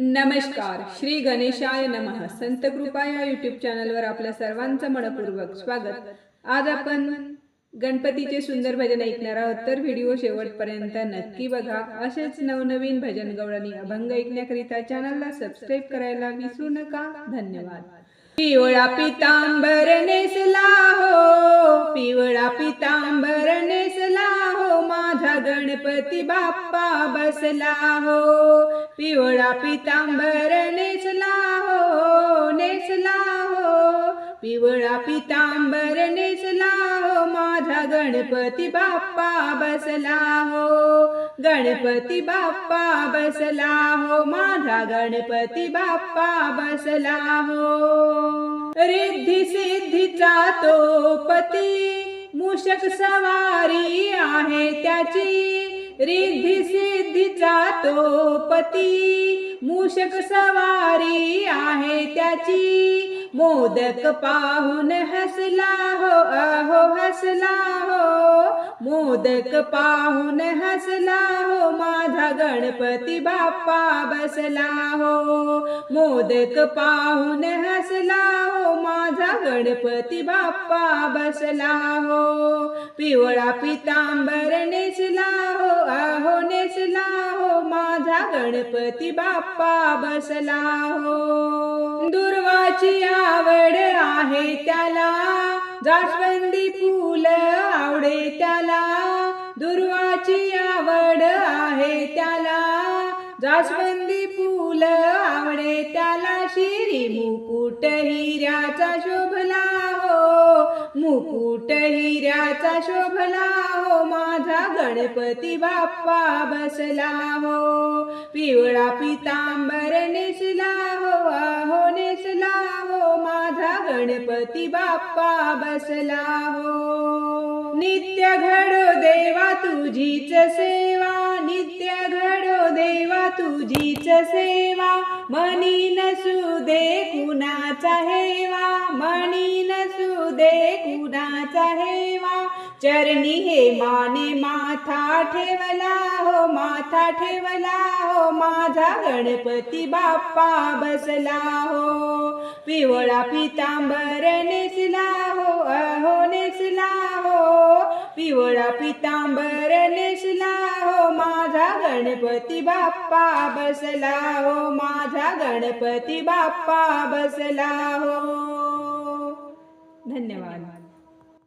नमस्कार. श्री गणेशाय नमः. संत कृपा या युट्यूब चॅनलवर आपल्या सर्वांचं मनपूर्वक स्वागत. आज आपण गणपतीचे सुंदर भजन ऐकणार आहोत तर व्हिडिओ शेवटपर्यंत नक्की बघा. असेच नवनवीन भजन गवळणी अभंग ऐकण्याकरिता चॅनलला सबस्क्राईब करायला विसरू नका. धन्यवाद. पिवळा पितांबर नेसला गणपती बाप्पा बसला हो. पिवळा पितांबर नेसला हो नेसला हो. पिवळा पितांबर नेसला हो माझा गणपती बाप्पा बसला हो. गणपती बाप्पा बसला हो माझा गणपती बाप्पा बसला हो. रिद्धी सिद्धीचा तो पती मूषक सवारी आहे त्याची. रिद्धी सिद्धीचा तो पती मूषक सवारी आहे त्याची. मोदक पाहून हसला हो अहो हसला हो. मोदक पाहून हसला हो माझा गणपती बाप्पा बसला हो. मोदक पाहून हसला हो माझा गणपती बाप्पा बसला हो. पिवळा पितांबर नेसला हो हो माझा गणपती बाप्पा बसला हो. दुर्वाची आवड आहे त्याला जास्वंदी फुल आवडे त्याला. दुर्वाची आवड आहे त्याला जास्वंदी फुल आवडे त्याला. शिरी मुकुट हिऱ्याचा शोभला. मुकुट हिऱ्याचा शोभला हो माझा गणपती बाप्पा बसला हो. पिवळा पितांबर नेसला हो आहो नेसला हो माझा गणपती बाप्पा बसला हो. नित्य घडो देवा तुझीच सेवा. नित्य घडो देवा तुझीच सेवा. मनी नसू दे कुणाचा हेवा. मनी नसू दे कुणाचा हेवा चरणी हे माने माथा ठेवला हो माथा ठेवला हो माझा गणपती बाप्पा बसला हो. पिवळा पितांबर नेसला हो अहो नेसला हो. पिवळा पितांबर नेसला हो माझा गणपती बाप्पा बसला हो माझा गणपती बाप्पा बसला हो. धन्यवाद.